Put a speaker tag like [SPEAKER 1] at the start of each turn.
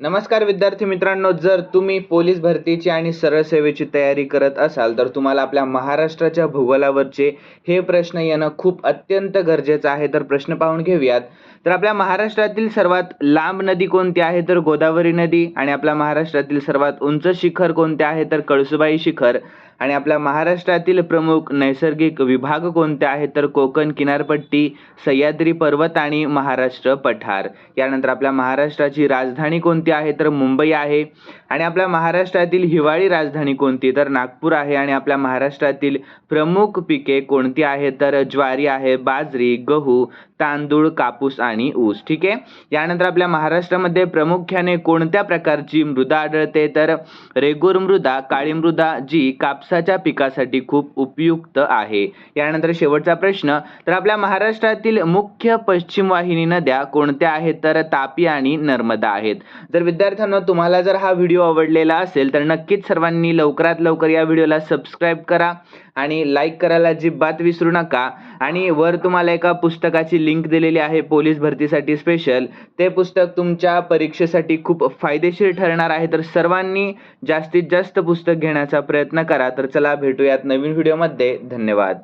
[SPEAKER 1] नमस्कार विद्यार्थी मित्रांनो जर तुम्ही पोलीस भरतीची आणि सरळ सेवेची तयारी करत असाल तर तुम्हाला आपल्या महाराष्ट्राच्या भूगोलावरचे हे प्रश्न येणं खूप अत्यंत गरजेचं आहे. तर प्रश्न पाहून घेऊयात. तर आपल्या महाराष्ट्रातील सर्वात लांब नदी कोणती आहे? तर गोदावरी नदी आणि आपल्या महाराष्ट्रातील सर्वात उंच शिखर कोणते आहे? तर कळसुबाई शिखर. आणि आपल्या महाराष्ट्रातील प्रमुख नैसर्गिक विभाग कोणते आहेत? तर कोकण किनारपट्टी सह्याद्री पर्वत आणि महाराष्ट्र पठार. यानंतर आपल्या महाराष्ट्राची राजधानी कोणती आहे? तर मुंबई आहे. आणि आपल्या महाराष्ट्रातील हिवाळी राजधानी कोणती? तर नागपूर आहे. आणि आपल्या महाराष्ट्रातील प्रमुख पिके कोणती आहे तर ज्वारी आहे बाजरी गहू तांदूळ कापूस आणि ऊस. ठीक आहे? यानंतर आपल्या महाराष्ट्रामध्ये प्रामुख्याने कोणत्या प्रकारची मृदा आढळते? तर रेगूर मृदा काळी मृदा जी कापसाच्या पिकासाठी खूप उपयुक्त आहे. यानंतर शेवटचा प्रश्न तर आपल्या महाराष्ट्रातील मुख्य पश्चिम वाहिनी नद्या कोणत्या आहेत? तर तापी आणि नर्मदा आहेत. जर विद्यार्थ्यांना तुम्हाला जर हा व्हिडिओ आवडलेला असेल तर नक्कीच सर्वांनी लवकरात लवकर या व्हिडिओला सबस्क्राईब करा आणि लाईक करायला अजिबात विसरू नका. आणि वर तुम्हाला एका पुस्तकाची लिंक दिलेली आहे पोलीस भरतीसाठी स्पेशल ते पुस्तक तुमच्या परीक्षेसाठी खूप फायदेशीर ठरणार आहे. तर सर्वांनी जास्तीत जास्त पुस्तक घेण्याचा प्रयत्न करा. तर चला भेटूयात नवीन व्हिडिओमध्ये धन्यवाद.